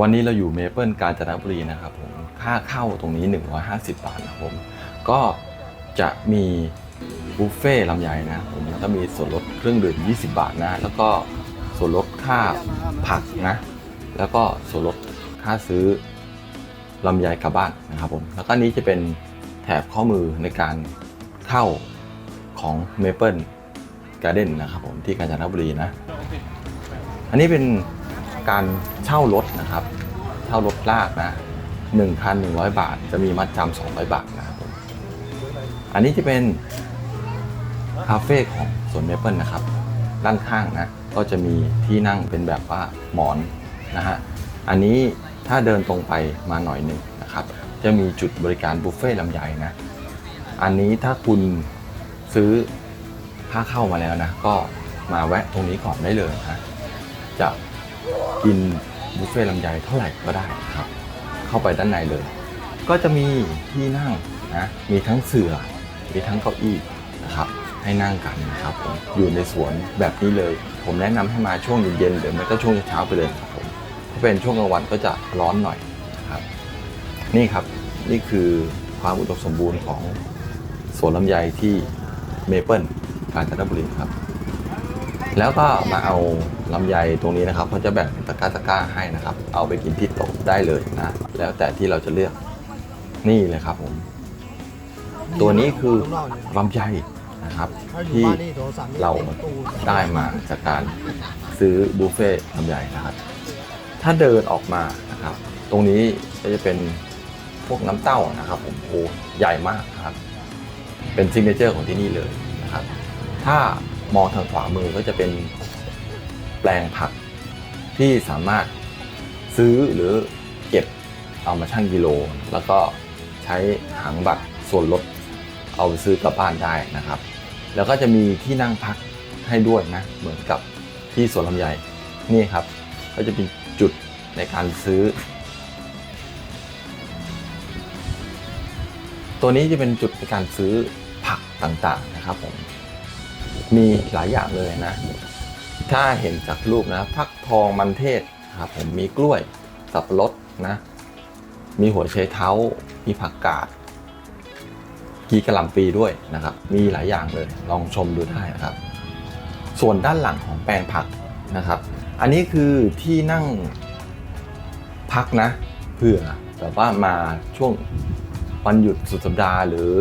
วันนี้เราอยู่เมเปิลกาญจนบุรีนะครับผมค่าเข้าตรงนี้ 150 บาทนะครับผมก็จะมีบุฟเฟ่ลำไยนะผมแล้วก็มีส่วนลดเครื่องดื่ม 20 บาทนะ แล้วก็ส่วนลดค่าผักนะ แล้วก็ส่วนลดค่าซื้อลำไยกลับบ้านนะครับผมแล้วก็นี้จะเป็นแถบข้อมือในการเข้าของเมเปิลการ์เด้นนะครับผมที่กาญจนบุรีนะ อันนี้เป็น การเช่ารถนะครับ เช่ารถลากนะ1,100บาท จะมีมัดจำ200บาทนะครับผมอันนี้จะเป็นคาเฟ่ของสวนเมเปิลนะครับ ด้านข้างนะ ก็จะมีที่นั่งเป็นแบบว่าหมอนนะฮะ อันนี้ถ้าเดินตรงไปมาหน่อยหนึ่งนะครับ จะมีจุดบริการบุฟเฟ่ต์ลำไยนะ อันนี้ถ้าคุณซื้อค่าเข้ามาแล้วนะ ก็มาแวะตรงนี้ก่อนได้เลยนะจะ กินบุฟเฟ่ลำไยเท่าไหร่ก็ได้ครับ เข้าไปด้านในเลย ก็จะมีที่นั่งนะมีทั้งเสือ่อมีทั้งเก้าอี้นะครับให้นั่งกันนะครับผมอยู่ในสวนแบบนี้เลย ผมแนะนำให้มาช่วงเย็นๆหรือไม่ก็ช่วงเช้าไปเลยครับผมถ้าเป็นช่วงกลางวันก็จะร้อนหน่อยนะครับ นี่ครับนี่คือความอุดมสมบูรณ์ของสวนลำไยที่เมเปิลกาญจนบุรีครับ แล้วก็มาเอาลำไยตรงนี้นะครับเขาจะแบ่งเป็นตะกร้าตะกร้าให้นะครับ เอาไปกินที่โต๊ะได้เลยนะ แล้วแต่ที่เราจะเลือกนี่เลยครับผม ตัวนี้คือลำไยนะครับ ที่เราได้มาจากการซื้อบุฟเฟ่ลำไยนะครับ ถ้าเดินออกมานะครับ ตรงนี้ก็จะเป็นพวกน้ำเต้านะครับ ผมโอ้ใหญ่มากครับ เป็นซิกเนเจอร์ของที่นี่เลยนะครับ ถ้า มองทางขวามือก็จะเป็นแปลงผักที่สามารถซื้อหรือเก็บเอามาชั่งกิโล แล้วก็ใช้หางบัตรส่วนลดเอาไปซื้อกลับบ้านได้นะครับ แล้วก็จะมีที่นั่งพักให้ด้วยนะ เหมือนกับที่สวนลำไยนี่ครับ ก็จะเป็นจุดในการซื้อ ตัวนี้จะเป็นจุดในการซื้อผักต่างๆนะครับผม มีหลายอย่างเลยนะ ถ้าเห็นจากรูปนะฟักทองมันเทศครับผมมีกล้วยสับปะรดนะ มีหัวไชยเท้า มีผักกาดกีกระหล่ำปีด้วยนะครับ มีหลายอย่างเลยลองชมดูได้นะครับ ส่วนด้านหลังของแปลงผักนะครับ อันนี้คือที่นั่งพักนะเผื่อแบบว่ามาช่วงวันหยุดสุดสัปดาห์หรือ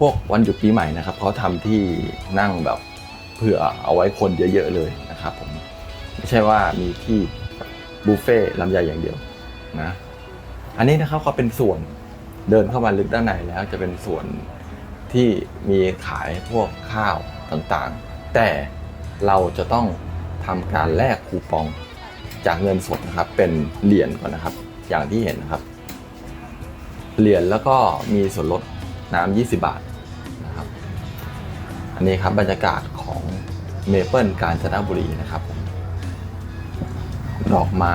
พวกวันหยุดปีใหม่นะครับเขาทำที่นั่งแบบเผื่อเอาไว้คนเยอะๆเลยนะครับผมไม่ใช่ว่ามีที่บุฟเฟ่ต์ลำไยอย่างเดียวนะอันนี้นะครับเขาเป็นส่วนเดินเข้ามาลึกด้านในแล้วจะเป็นส่วนที่มีขายพวกข้าวต่างๆ แต่เราจะต้องทำการแลกคูปองจากเงินสดนะครับ เป็นเหรียญก่อนนะครับ อย่างที่เห็นนะครับ เหรียญแล้วก็มีส่วนลดน้ำ20 บาท อันนี้ครับบรรยากาศของเมเปิลกาญจนบุรีนะครับ ดอกไม้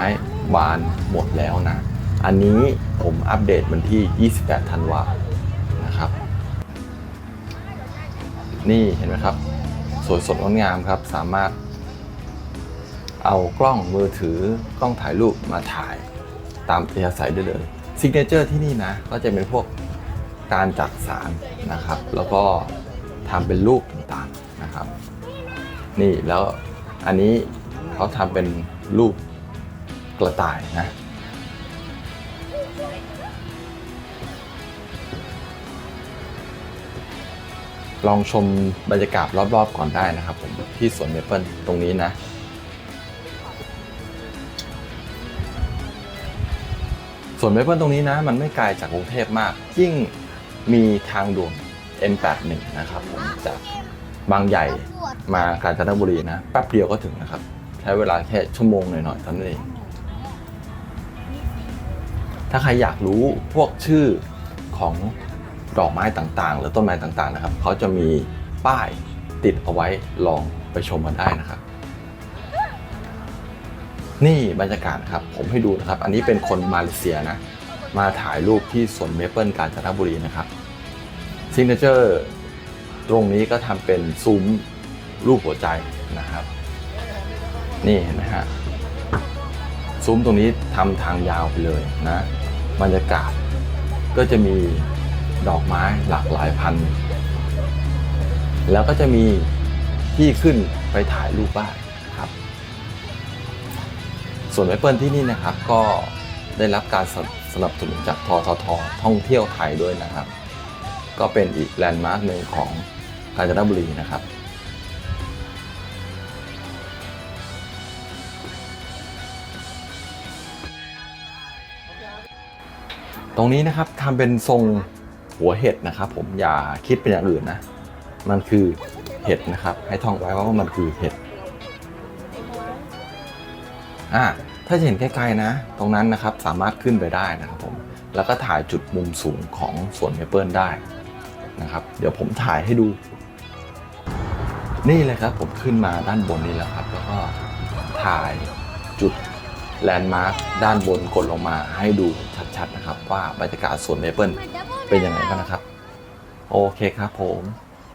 บานหมดแล้วนะ อันนี้ผมอัปเดตวันที่ 28 ธันวานะครับ นี่เห็นไหมครับ สวยสดงดงามครับ สามารถเอากล้องมือถือกล้องถ่ายรูปมาถ่ายตามอัธยาศัยได้เลยซิกเนเจอร์ที่นี่นะ ก็จะเป็นพวกการจัดสารนะครับ แล้วก็ ทำเป็นรูปต่างๆนะครับ นี่แล้วอันนี้เขาทำเป็นรูปกระต่ายนะลองชมบรรยากาศรอบๆก่อนได้นะครับผมที่สวนเมเปิลตรงนี้นะ สวนเมเปิลตรงนี้นะ มันไม่ไกลจากกรุงเทพมาก ยิ่งมีทางด่วน M81 นะครับผมจากบางใหญ่มากาญจนบุรีนะแป๊บเดียวก็ถึงนะครับ ใช้เวลาแค่ชั่วโมงหน่อยๆเท่านั้นเองถ้าใครอยากรู้พวกชื่อของดอกไม้ต่างๆ หรือต้นไม้ต่างๆนะครับเขาจะมีป้ายติดเอาไว้ลองไปชมกันได้นะครับ นี่บรรยากาศครับผมให้ดูนะครับ อันนี้เป็นคนมาเลเซียนะ มาถ่ายรูปที่สวนเมเปิลกาญจนบุรีนะครับ ซิงเกิลตรงนี้ก็ทำเป็นซุ้มรูปหัวใจนะครับ นี่เห็นไหมฮะซุ้มตรงนี้ทำทางยาวไปเลยนะบรรยากาศก็จะมีดอกไม้หลากหลายพันธุ์แล้วก็จะมีที่ขึ้นไปถ่ายรูปบ้านครับ ส่วนไมเปิลที่นี่นะครับก็ได้รับการสนับสนับสนุนจากทททท่องเที่ยวไทยด้วยนะครับ ก็เป็นอีกแลนด์มาร์คหนึ่งของกาญจนบุรีนะครับตรงนี้นะครับทำเป็นทรงหัวเห็ดนะครับ ผมอย่าคิดเป็นอย่างอื่นนะ มันคือเห็ดนะครับ ให้ท่องไว้ว่ามันคือเห็ดอ่าถ้าจะเห็นใกล้ๆนะ ตรงนั้นนะครับสามารถขึ้นไปได้นะครับผมแล้วก็ถ่ายจุดมุมสูงของสวนเมเปิลได้ นะครับ เดี๋ยวผมถ่ายให้ดู นี่เลยครับผมขึ้นมาด้านบนนี้แล้วครับ แล้วก็ถ่ายจุดแลนด์มาร์คด้านบนกดลงมาให้ดูชัดๆนะครับ ว่าบรรยากาศสวนเมเปิลเป็นยังไงบ้างนะครับ โอเคครับผม